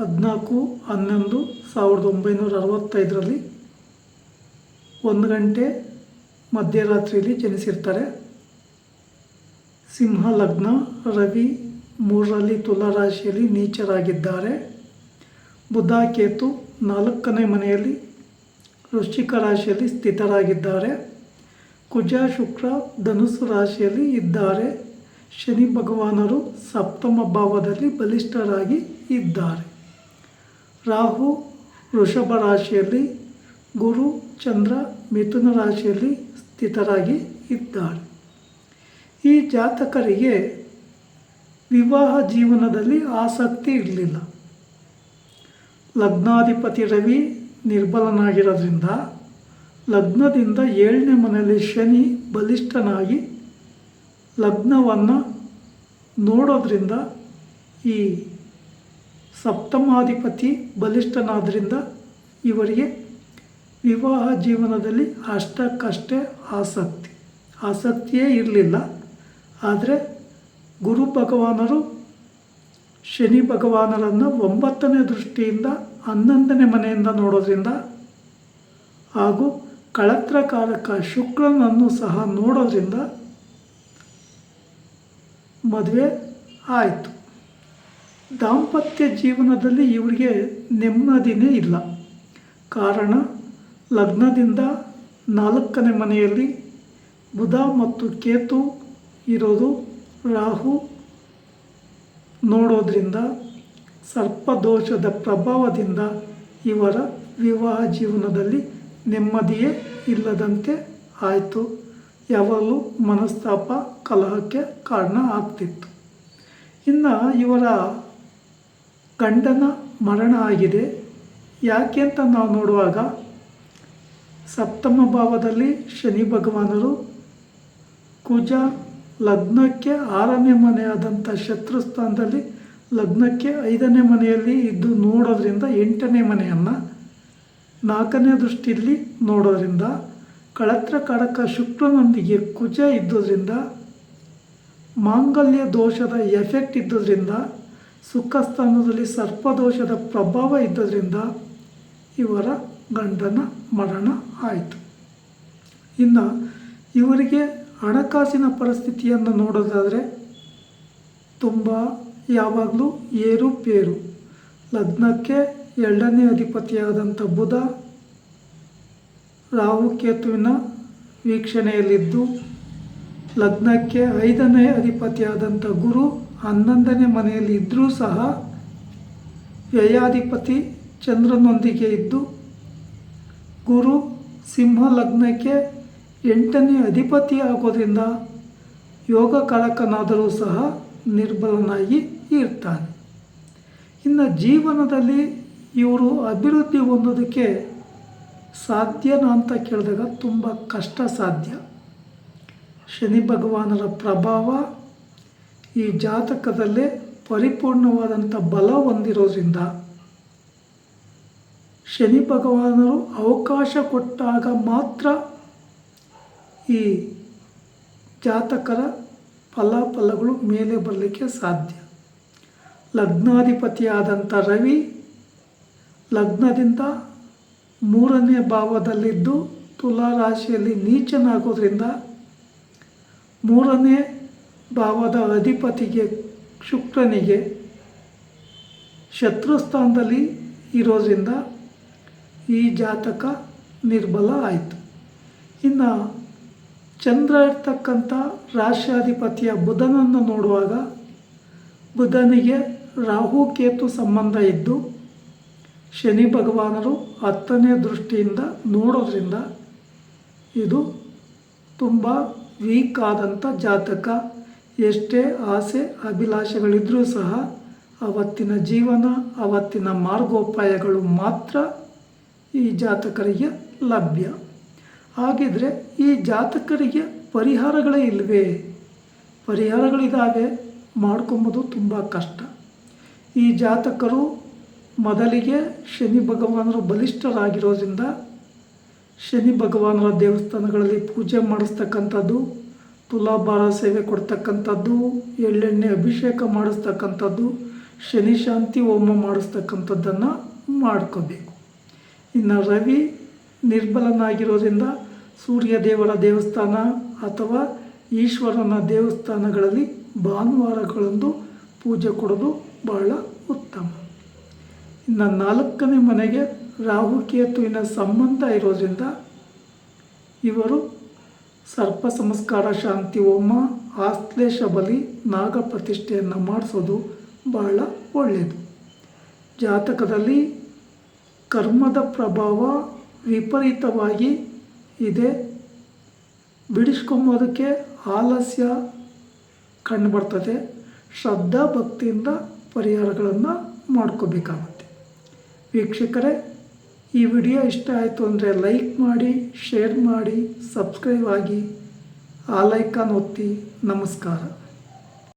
ಹದಿನಾಲ್ಕು, ಹನ್ನೊಂದು, ಸಾವಿರದ ಒಂಬೈನೂರ ಅರವತ್ತೈದರಲ್ಲಿ ಒಂದು ಗಂಟೆ ಮಧ್ಯರಾತ್ರಿಯಲ್ಲಿ ಜನಿಸಿರ್ತಾರೆ. ಸಿಂಹ ಲಗ್ನ ರವಿ ಮೂರರಲ್ಲಿ ತುಲಾರಾಶಿಯಲ್ಲಿ ನೀಚರಾಗಿದ್ದಾರೆ. ಬುಧ ಕೇತು ನಾಲ್ಕನೇ ಮನೆಯಲ್ಲಿ ವೃಶ್ಚಿಕ ರಾಶಿಯಲ್ಲಿ ಸ್ಥಿತರಾಗಿದ್ದಾರೆ. ಕುಜ, ಶುಕ್ರ ಧನುಸ್ಸು ರಾಶಿಯಲ್ಲಿ ಇದ್ದಾರೆ. ಶನಿ ಭಗವಾನರು ಸಪ್ತಮ ಭಾವದಲ್ಲಿ ಬಲಿಷ್ಠರಾಗಿ ಇದ್ದಾರೆ. ರಾಹು, ವೃಷಭ ರಾಶಿಯಲ್ಲಿ ಗುರು, ಚಂದ್ರ, ಮಿಥುನ ರಾಶಿಯಲ್ಲಿ ಸ್ಥಿತರಾಗಿ ಇದ್ದಾಳೆ. ಈ ಜಾತಕರಿಗೆ ವಿವಾಹ ಜೀವನದಲ್ಲಿ ಆಸಕ್ತಿ ಇರಲಿಲ್ಲ. ಲಗ್ನಾಧಿಪತಿ ರವಿ ನಿರ್ಬಲನಾಗಿರೋದ್ರಿಂದ ಲಗ್ನದಿಂದ ಏಳನೇ ಮನೆಯಲ್ಲಿ ಶನಿ ಬಲಿಷ್ಠನಾಗಿ ಲಗ್ನವನ್ನು ನೋಡೋದ್ರಿಂದ ಈ ಸಪ್ತಮಾಧಿಪತಿ ಬಲಿಷ್ಠನಾದ್ರಿಂದ ಇವರಿಗೆ ವಿವಾಹ ಜೀವನದಲ್ಲಿ ಅಷ್ಟಕ್ಕಷ್ಟೇ ಆಸಕ್ತಿ. ಆಸಕ್ತಿಯೇ ಇರಲಿಲ್ಲ. ಆದರೆ ಗುರು ಭಗವಾನರು ಶನಿ ಭಗವಾನರನ್ನು ಒಂಬತ್ತನೇ ದೃಷ್ಟಿಯಿಂದ ಹನ್ನೊಂದನೇ ಮನೆಯಿಂದ ನೋಡೋದ್ರಿಂದ ಹಾಗೂ ಕಳತ್ರಕಾರಕ ಶುಕ್ರನನ್ನು ಸಹ ನೋಡೋದ್ರಿಂದ ಮದುವೆ ಆಯಿತು. ದಾಂಪತ್ಯ ಜೀವನದಲ್ಲಿ ಇವರಿಗೆ ನೆಮ್ಮದಿನೇ ಇಲ್ಲ. ಕಾರಣ, ಲಗ್ನದಿಂದ ನಾಲ್ಕನೇ ಮನೆಯಲ್ಲಿ ಬುಧ ಮತ್ತು ಕೇತು ಇರೋದು ರಾಹು ನೋಡೋದ್ರಿಂದ ಸರ್ಪದೋಷದ ಪ್ರಭಾವದಿಂದ ಇವರ ವಿವಾಹ ಜೀವನದಲ್ಲಿ ನೆಮ್ಮದಿಯೇ ಇಲ್ಲದಂತೆ ಆಯಿತು. ಯಾವಾಗಲೂ ಮನಸ್ತಾಪ, ಕಲಹಕ್ಕೆ ಕಾರಣ ಆಗ್ತಿತ್ತು. ಇನ್ನು ಇವರ ಗಂಡನ ಮರಣ ಆಗಿದೆ. ಯಾಕೆ ಅಂತ ನಾವು ನೋಡುವಾಗ ಸಪ್ತಮ ಭಾವದಲ್ಲಿ ಶನಿ ಭಗವಾನರು ಕುಜ ಲಗ್ನಕ್ಕೆ ಆರನೇ ಮನೆಯಾದಂಥ ಶತ್ರುಸ್ಥಾನದಲ್ಲಿ ಲಗ್ನಕ್ಕೆ ಐದನೇ ಮನೆಯಲ್ಲಿ ಇದ್ದು ನೋಡೋದ್ರಿಂದ ಎಂಟನೇ ಮನೆಯನ್ನು ನಾಲ್ಕನೇ ದೃಷ್ಟಿಯಲ್ಲಿ ನೋಡೋದ್ರಿಂದ ಕಳತ್ರ ಕಡಕ ಶುಕ್ರನೊಂದಿಗೆ ಕುಜ ಇದ್ದುದರಿಂದ ಮಾಂಗಲ್ಯ ದೋಷದ ಎಫೆಕ್ಟ್ ಇದ್ದೋದ್ರಿಂದ ಸುಖ ಸ್ಥಾನದಲ್ಲಿ ಸರ್ಪದೋಷದ ಪ್ರಭಾವ ಇದ್ದದ್ರಿಂದ ಇವರ ಗಂಡನ ಮರಣ ಆಯಿತು. ಇನ್ನು ಇವರಿಗೆ ಹಣಕಾಸಿನ ಪರಿಸ್ಥಿತಿಯನ್ನು ನೋಡೋದಾದರೆ ತುಂಬ ಯಾವಾಗಲೂ ಏರುಪೇರು ಲಗ್ನಕ್ಕೆ ಎರಡನೇ ಅಧಿಪತಿಯಾದಂಥ ಬುಧ ರಾಹುಕೇತುವಿನ ವೀಕ್ಷಣೆಯಲ್ಲಿದ್ದು ಲಗ್ನಕ್ಕೆ ಐದನೇ ಅಧಿಪತಿಯಾದಂಥ ಗುರು ಹನ್ನೊಂದನೇ ಮನೆಯಲ್ಲಿ ಇದ್ದರೂ ಸಹ ವ್ಯಯಾಧಿಪತಿ ಚಂದ್ರನೊಂದಿಗೆ ಇದ್ದು, ಗುರು ಸಿಂಹ ಲಗ್ನಕ್ಕೆ ಎಂಟನೇ ಅಧಿಪತಿ ಆಗೋದ್ರಿಂದ ಯೋಗಕಾರಕನಾದರೂ ಸಹ ನಿರ್ಬಲನಾಗಿ ಇರ್ತಾನೆ. ಇನ್ನು ಜೀವನದಲ್ಲಿ ಇವರು ಅಭಿವೃದ್ಧಿ ಹೊಂದೋದಕ್ಕೆ ಸಾಧ್ಯನಾ ಅಂತ ಕೇಳಿದಾಗ ತುಂಬ ಕಷ್ಟ ಸಾಧ್ಯ ಶನಿ ಭಗವಾನರ ಪ್ರಭಾವ ಈ ಜಾತಕದಲ್ಲೇ ಪರಿಪೂರ್ಣವಾದಂಥ ಬಲ ಹೊಂದಿರೋದ್ರಿಂದ ಶನಿ ಭಗವಾನರು ಅವಕಾಶ ಕೊಟ್ಟಾಗ ಮಾತ್ರ ಈ ಜಾತಕರ ಫಲಾಫಲಗಳು ಮೇಲೆ ಬರಲಿಕ್ಕೆ ಸಾಧ್ಯ. ಲಗ್ನಾಧಿಪತಿಯಾದಂಥ ರವಿ ಲಗ್ನದಿಂದ ಮೂರನೇ ಭಾವದಲ್ಲಿದ್ದು ತುಲಾ ರಾಶಿಯಲ್ಲಿ ನೀಚನಾಗೋದ್ರಿಂದ ಮೂರನೇ ಭಾವದ ಅಧಿಪತಿಗೆ ಶುಕ್ರನಿಗೆ ಶತ್ರುಸ್ಥಾನದಲ್ಲಿ ಇರೋದ್ರಿಂದ ಈ ಜಾತಕ ನಿರ್ಬಲ ಆಯಿತು. ಇನ್ನು ಚಂದ್ರ ಇರ್ತಕ್ಕಂಥ ರಾಷ್ಟ್ರಾಧಿಪತಿಯ ಬುಧನನ್ನು ನೋಡುವಾಗ ಬುಧನಿಗೆ ರಾಹು ಕೇತು ಸಂಬಂಧ ಇದ್ದು ಶನಿ ಭಗವಾನರು ಹತ್ತನೇ ದೃಷ್ಟಿಯಿಂದ ನೋಡೋದ್ರಿಂದ ಇದು ತುಂಬ ವೀಕ್ ಆದಂಥ ಜಾತಕ. ಎಷ್ಟೇ ಆಸೆ ಅಭಿಲಾಷೆಗಳಿದ್ರೂ ಸಹ ಅವತ್ತಿನ ಜೀವನ, ಅವತ್ತಿನ ಮಾರ್ಗೋಪಾಯಗಳು ಮಾತ್ರ ಈ ಜಾತಕರಿಗೆ ಲಭ್ಯ. ಹಾಗಿದ್ರೆ ಈ ಜಾತಕರಿಗೆ ಪರಿಹಾರಗಳೇ ಇಲ್ವೇ? ಪರಿಹಾರಗಳಿದ್ದಾವೆ ಮಾಡ್ಕೊಂಬೋದು ತುಂಬ ಕಷ್ಟ. ಈ ಜಾತಕರು ಮೊದಲಿಗೆ ಶನಿ ಭಗವಾನರು ಬಲಿಷ್ಠರಾಗಿರೋದ್ರಿಂದ ಶನಿ ಭಗವಾನರ ದೇವಸ್ಥಾನಗಳಲ್ಲಿ ಪೂಜೆ ಮಾಡಿಸ್ತಕ್ಕಂಥದ್ದು, ತುಲಾಭಾರ ಸೇವೆ ಕೊಡ್ತಕ್ಕಂಥದ್ದು, ಎಳ್ಳೆಣ್ಣೆ ಅಭಿಷೇಕ ಮಾಡಿಸ್ತಕ್ಕಂಥದ್ದು, ಶನಿ ಶಾಂತಿ ಹೋಮ ಮಾಡಿಸ್ತಕ್ಕಂಥದ್ದನ್ನು ಮಾಡ್ಕೋಬೇಕು. ಇನ್ನು ರವಿ ನಿರ್ಬಲನಾಗಿರೋದ್ರಿಂದ ಸೂರ್ಯ ದೇವರ ದೇವಸ್ಥಾನ ಅಥವಾ ಈಶ್ವರನ ದೇವಸ್ಥಾನಗಳಲ್ಲಿ ಭಾನುವಾರಗಳಂದು ಪೂಜೆ ಕೊಡೋದು ಬಹಳ ಉತ್ತಮ. ಇನ್ನು ನಾಲ್ಕನೇ ಮನೆಗೆ ರಾಹುಕೇತುವಿನ ಸಂಬಂಧ ಇರೋದ್ರಿಂದ ಇವರು ಸರ್ಪ ಸಂಸ್ಕಾರ ಶಾಂತಿ ಹೋಮ, ಆಶ್ಲೇಷ ಬಲಿ, ನಾಗ ಪ್ರತಿಷ್ಠೆಯನ್ನು ಮಾಡಿಸೋದು ಬಹಳ ಒಳ್ಳೆಯದು ಜಾತಕದಲ್ಲಿ ಕರ್ಮದ ಪ್ರಭಾವ ವಿಪರೀತವಾಗಿ ಇದೆ. ಬಿಡಿಸ್ಕೊಂಬೋದಕ್ಕೆ ಆಲಸ್ಯ ಕಂಡುಬರ್ತದೆ. ಶ್ರದ್ಧಾ ಭಕ್ತಿಯಿಂದ ಪರಿಹಾರಗಳನ್ನು ಮಾಡ್ಕೋಬೇಕಾಗುತ್ತೆ. ವೀಕ್ಷಕರೇ ಈ ವಿಡಿಯೋ ಇಷ್ಟ ಆಯಿತು ಅಂದರೆ ಲೈಕ್ ಮಾಡಿ ಶೇರ್ ಮಾಡಿ ಸಬ್ಸ್ಕ್ರೈಬ್ ಆಗಿ ಆ ಒತ್ತಿ. ನಮಸ್ಕಾರ.